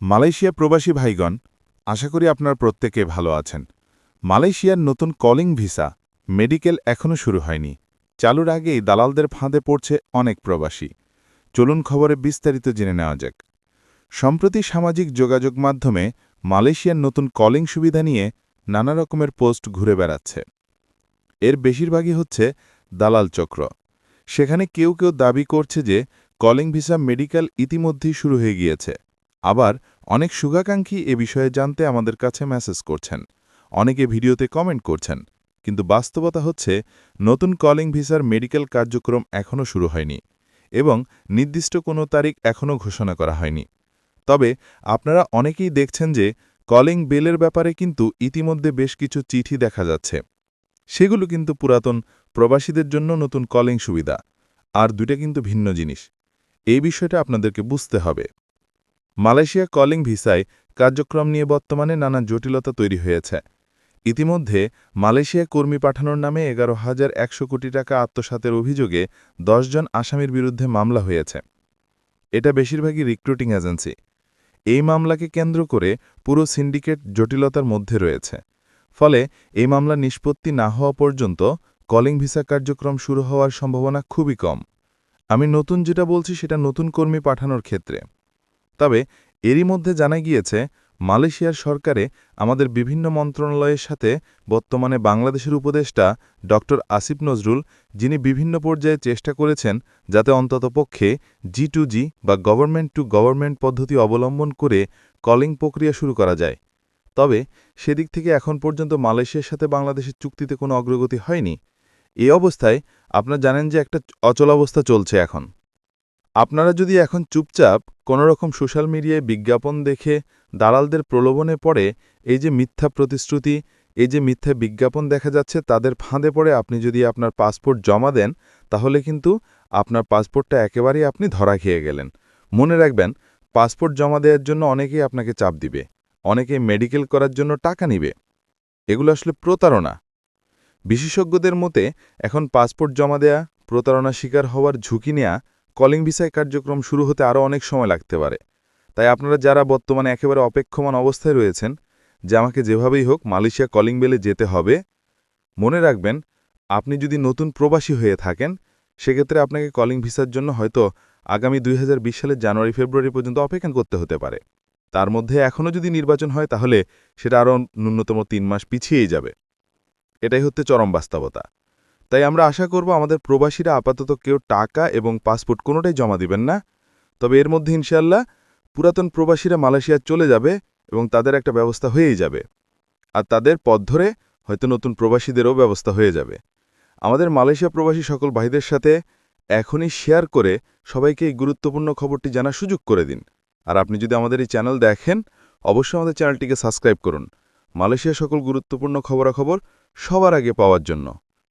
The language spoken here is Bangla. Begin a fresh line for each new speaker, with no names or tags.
মালয়েশিয়া প্রবাসী ভাইগণ, আশা করি আপনার প্রত্যেকে ভালো আছেন। মালয়েশিয়ার নতুন কলিং ভিসা, মেডিকেল এখনও শুরু হয়নি। চালুর আগেই দালালদের ফাঁদে পড়ছে অনেক প্রবাসী। চলুন খবরে বিস্তারিত জেনে নেওয়া যাক। সম্প্রতি সামাজিক যোগাযোগ মাধ্যমে মালয়েশিয়ার নতুন কলিং সুবিধা নিয়ে নানা রকমের পোস্ট ঘুরে বেড়াচ্ছে। এর বেশিরভাগই হচ্ছে দালাল চক্র। সেখানে কেউ কেউ দাবি করছে যে কলিং ভিসা মেডিকেল ইতিমধ্যেই শুরু হয়ে গিয়েছে। আবার অনেক শুভাকাঙ্ক্ষী এ বিষয়ে জানতে আমাদের কাছে মেসেজ করছেন। অনেকে ভিডিওতে কমেন্ট করছেন, কিন্তু বাস্তবতা হচ্ছে নতুন কলিং ভিসার মেডিকেল কার্যক্রম এখনও শুরু হয়নি এবং নির্দিষ্ট কোনো তারিখ এখনও ঘোষণা করা হয়নি। তবে আপনারা অনেকেই দেখছেন যে কলিং বেলের ব্যাপারে কিন্তু ইতিমধ্যে বেশ কিছু চিঠি দেখা যাচ্ছে। সেগুলো কিন্তু পুরাতন প্রবাসীদের জন্য নতুন কলিং সুবিধা, আর দুইটা কিন্তু ভিন্ন জিনিস। এই বিষয়টা আপনাদেরকে বুঝতে হবে। মালয়েশিয়া কলিং ভিসায় কার্যক্রম নিয়ে বর্তমানে নানা জটিলতা তৈরি হয়েছে। ইতিমধ্যে মালয়েশিয়া কর্মী পাঠানোর নামে এগারো হাজার একশো কোটি টাকা আত্মসাতের অভিযোগে জন আসামির বিরুদ্ধে মামলা হয়েছে। এটা বেশিরভাগই রিক্রুটিং এজেন্সি। এই মামলাকে কেন্দ্র করে পুরো সিন্ডিকেট জটিলতার মধ্যে রয়েছে। ফলে এই মামলা নিষ্পত্তি না হওয়া পর্যন্ত কলিং ভিসা কার্যক্রম শুরু হওয়ার সম্ভাবনা খুবই কম। আমি নতুন যেটা বলছি সেটা নতুন কর্মী পাঠানোর ক্ষেত্রে। তবে এরই মধ্যে জানা গিয়েছে, মালয়েশিয়ার সরকারে আমাদের বিভিন্ন মন্ত্রণালয়ের সাথে বর্তমানে বাংলাদেশের উপদেষ্টা ড. আসিফ নজরুল, যিনি বিভিন্ন পর্যায়ে চেষ্টা করেছেন যাতে অন্ততপক্ষে জি টু জি বা গভর্নমেন্ট টু গভর্নমেন্ট পদ্ধতি অবলম্বন করে কলিং প্রক্রিয়া শুরু করা যায়। তবে সেদিক থেকে এখন পর্যন্ত মালয়েশিয়ার সাথে বাংলাদেশের চুক্তিতে কোনো অগ্রগতি হয়নি। এ অবস্থায় আপনারা জানেন যে একটা অচলাবস্থা চলছে এখন। আপনারা যদি এখন চুপচাপ কোনো রকম সোশ্যাল মিডিয়ায় বিজ্ঞাপন দেখে দালালদের প্রলোভনে পড়ে, এই যে মিথ্যা প্রতিশ্রুতি, এই যে মিথ্যা বিজ্ঞাপন দেখা যাচ্ছে, তাদের ফাঁদে পড়ে আপনি যদি আপনার পাসপোর্ট জমা দেন, তাহলে কিন্তু আপনার পাসপোর্টটা একেবারেই আপনি ধরা খেয়ে গেলেন। মনে রাখবেন, পাসপোর্ট জমা দেওয়ার জন্য অনেকেই আপনাকে চাপ দিবে অনেকে মেডিকেল করার জন্য টাকা নিবে। এগুলো আসলে প্রতারণা। বিশেষজ্ঞদের মতে, এখন পাসপোর্ট জমা দেয়া প্রতারণা শিকার হওয়ার ঝুঁকি নেয়া কলিং ভিসায় কার্যক্রম শুরু হতে আরও অনেক সময় লাগতে পারে। তাই আপনারা যারা বর্তমানে একেবারে অপেক্ষমান অবস্থায় রয়েছেন, যে আমাকে যেভাবেই হোক মালয়েশিয়া কলিং বেলে যেতে হবে, মনে রাখবেন, আপনি যদি নতুন প্রবাসী হয়ে থাকেন, সেক্ষেত্রে আপনাকে কলিং ভিসার জন্য হয়তো আগামী দুই হাজার বিশ সালের জানুয়ারি, ফেব্রুয়ারি পর্যন্ত অপেক্ষা করতে হতে পারে। তার মধ্যে এখনও যদি নির্বাচন হয়, তাহলে সেটা আরও ন্যূনতম তিন মাস পিছিয়েই যাবে। এটাই হচ্ছে চরম বাস্তবতা। তাই আমরা আশা করব আমাদের প্রবাসীরা আপাতত কেউ টাকা এবং পাসপোর্ট কোনোটাই জমা দিবেন না। তবে এর মধ্যে ইনশাল্লাহ পুরাতন প্রবাসীরা মালয়েশিয়া চলে যাবে এবং তাদের একটা ব্যবস্থা হয়েই যাবে। আর তাদের পথ ধরে হয়তো নতুন প্রবাসীদেরও ব্যবস্থা হয়ে যাবে। আমাদের মালয়েশিয়া প্রবাসী সকল ভাইদের সাথে এখনই শেয়ার করে সবাইকে এই গুরুত্বপূর্ণ খবরটি জানার সুযোগ করে দিন। আর আপনি যদি আমাদের এই চ্যানেল দেখেন, অবশ্যই আমাদের চ্যানেলটিকে সাবস্ক্রাইব করুন। মালয়েশিয়া সকল গুরুত্বপূর্ণ খবরাখবর সবার আগে পাওয়ার জন্য।